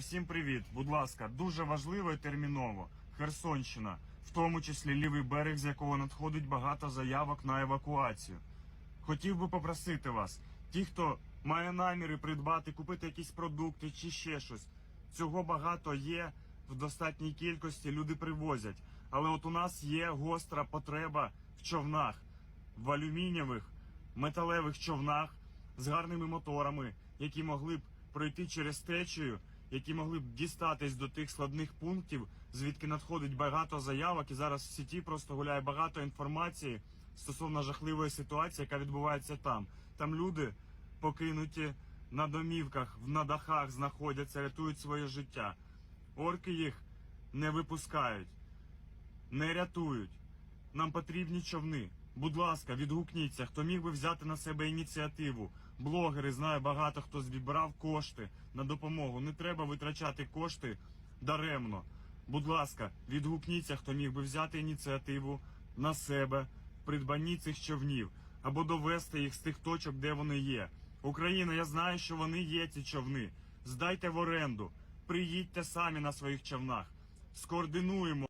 всім привіт. Будь ласка, дуже важливо і терміново. Херсонщина, в тому числі лівий берег, з якого надходить багато заявок на евакуацію. Хотів би попросити вас, ті, хто має наміри придбати, купити якісь продукти чи ще щось. Цього багато є в достатній кількості, люди привозять. Але от у нас є гостра потреба в човнах, в алюмінієвих, металевих човнах з гарними моторами, які могли б пройти через течію, які могли б дістатись до тих складних пунктів, звідки надходить багато заявок, і зараз в сіті просто гуляє багато інформації стосовно жахливої ситуації, яка відбувається там. Там люди покинуті на домівках, на дахах знаходяться, рятують своє життя. Орки їх не випускають, не рятують. Нам потрібні човни. Будь ласка, відгукніться, хто міг би взяти на себе ініціативу. Блогери, знаю, багато хто збирав кошти на допомогу. Не треба витрачати кошти даремно. Будь ласка, відгукніться, хто міг би взяти ініціативу на себе придбанні цих човнів або довести їх з тих точок, де вони є. Україна, я знаю, що вони є, ці човни. Здайте в оренду, приїдьте самі на своїх човнах, скоординуємо.